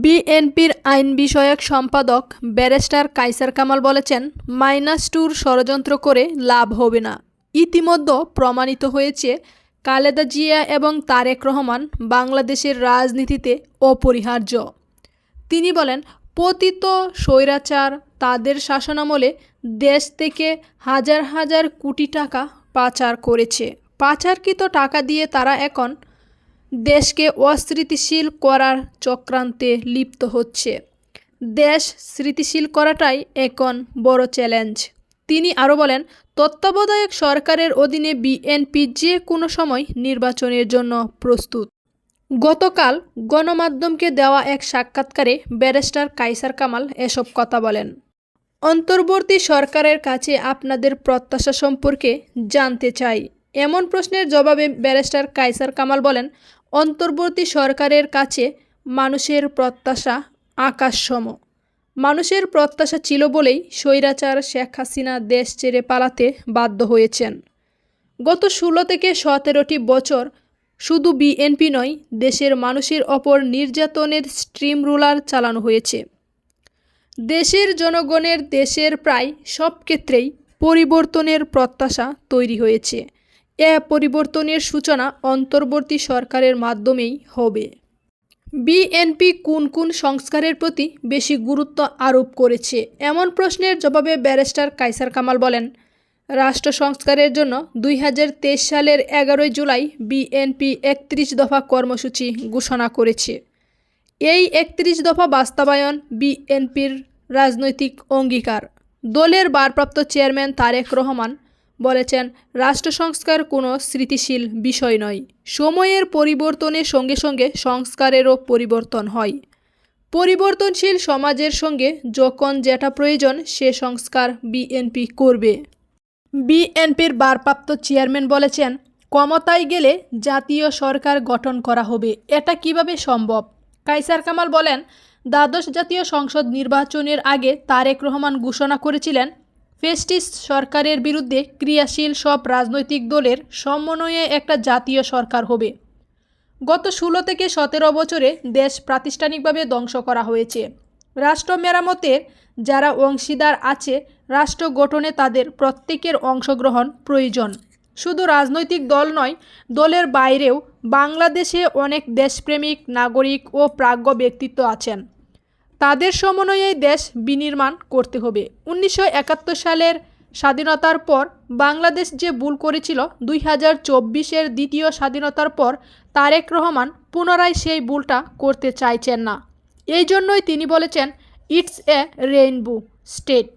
বিএনপির আইন বিষয়ক সম্পাদক ব্যারিস্টার কাইসার কামাল বলেছেন, মাইনাস টুর ষড়যন্ত্র করে লাভ হবে না। ইতিমধ্যে প্রমাণিত হয়েছে কালেদা জিয়া এবং তারেক রহমান বাংলাদেশের রাজনীতিতে অপরিহার্য। তিনি বলেন, পতিত স্বৈরাচার তাদের শাসনামলে দেশ থেকে হাজার হাজার কোটি টাকা পাচার করেছে। পাচারকৃত টাকা দিয়ে তারা এখন দেশকে অস্থিতিশীল করার চক্রান্তে লিপ্ত হচ্ছে। দেশ স্মৃতিশীল করাটাই এখন বড় চ্যালেঞ্জ। তিনি আরও বলেন, তত্ত্বাবধায়ক সরকারের অধীনে বিএনপি যে কোনো সময় নির্বাচনের জন্য প্রস্তুত। গতকাল গণমাধ্যমকে দেওয়া এক সাক্ষাৎকারে ব্যারিস্টার কাইসার কামাল এসব কথা বলেন। অন্তর্বর্তী সরকারের কাছে আপনাদের প্রত্যাশা সম্পর্কে জানতে চাই। এমন প্রশ্নের জবাবে ব্যারিস্টার কাইসার কামাল বলেন অন্তর্বর্তী সরকারের কাছে মানুষের প্রত্যাশা আকাশসম। মানুষের প্রত্যাশা ছিল বলেই স্বৈরাচার শেখ হাসিনা দেশ ছেড়ে পালাতে বাধ্য হয়েছেন। গত ষোলো থেকে সতেরোটি বছর শুধু বিএনপি নয়, দেশের মানুষের ওপর নির্যাতনের স্ট্রিম রুলার চালানো হয়েছে। দেশের জনগণের দেশের প্রায় সব ক্ষেত্রেই পরিবর্তনের প্রত্যাশা তৈরি হয়েছে। এ পরিবর্তনের সূচনা অন্তর্বর্তী সরকারের মাধ্যমেই হবে। বিএনপি কোন কোন সংস্কারের প্রতি বেশি গুরুত্ব আরোপ করেছে? এমন প্রশ্নের জবাবে ব্যারিস্টার কাইসার কামাল বলেন, রাষ্ট্র সংস্কারের জন্য দুই হাজার তেইশ সালের এগারোই জুলাই বিএনপি একত্রিশ দফা কর্মসূচি ঘোষণা করেছে। এই একত্রিশ দফা বাস্তবায়ন বিএনপির রাজনৈতিক অঙ্গীকার। দলের ভারপ্রাপ্ত চেয়ারম্যান তারেক রহমান বলেছেন রাষ্ট্র সংস্কার কোনো স্মৃতিশীল বিষয় নয়। সময়ের পরিবর্তনের সঙ্গে সঙ্গে সংস্কারেরও পরিবর্তন হয়। পরিবর্তনশীল সমাজের সঙ্গে যখন যেটা প্রয়োজন, সে সংস্কার বিএনপি করবে। বিএনপির ভারপ্রাপ্ত চেয়ারম্যান বলেছেন, ক্ষমতায় গেলে জাতীয় সরকার গঠন করা হবে। এটা কীভাবে সম্ভব? কাইসার কামাল বলেন, দ্বাদশ জাতীয় সংসদ নির্বাচনের আগে তারেক রহমান ঘোষণা করেছিলেন ফেস্টিস সরকারের বিরুদ্ধে ক্রিয়াশীল সব রাজনৈতিক দলের সমন্বয়ে একটা জাতীয় সরকার হবে। গত ষোলো থেকে সতেরো বছরে দেশ প্রাতিষ্ঠানিকভাবে ধ্বংস করা হয়েছে। রাষ্ট্র মেরামতের যারা অংশীদার আছে, রাষ্ট্র গঠনে তাদের প্রত্যেকের অংশগ্রহণ প্রয়োজন। শুধু রাজনৈতিক দল নয়, দলের বাইরেও বাংলাদেশে অনেক দেশপ্রেমিক, নাগরিক ও প্রাজ্ঞ ব্যক্তিত্ব আছেন। তাদের সমন্বয়েই দেশ বিনির্মাণ করতে হবে। উনিশশো একাত্তর সালের স্বাধীনতার পর বাংলাদেশ যে ভুল করেছিল, দুই হাজার চব্বিশের দ্বিতীয় স্বাধীনতার পর তারেক রহমান পুনরায় সেই ভুলটা করতে চাইছেন না। এই জন্যই তিনি বলেছেন, ইটস এ রেইনবো স্টেট।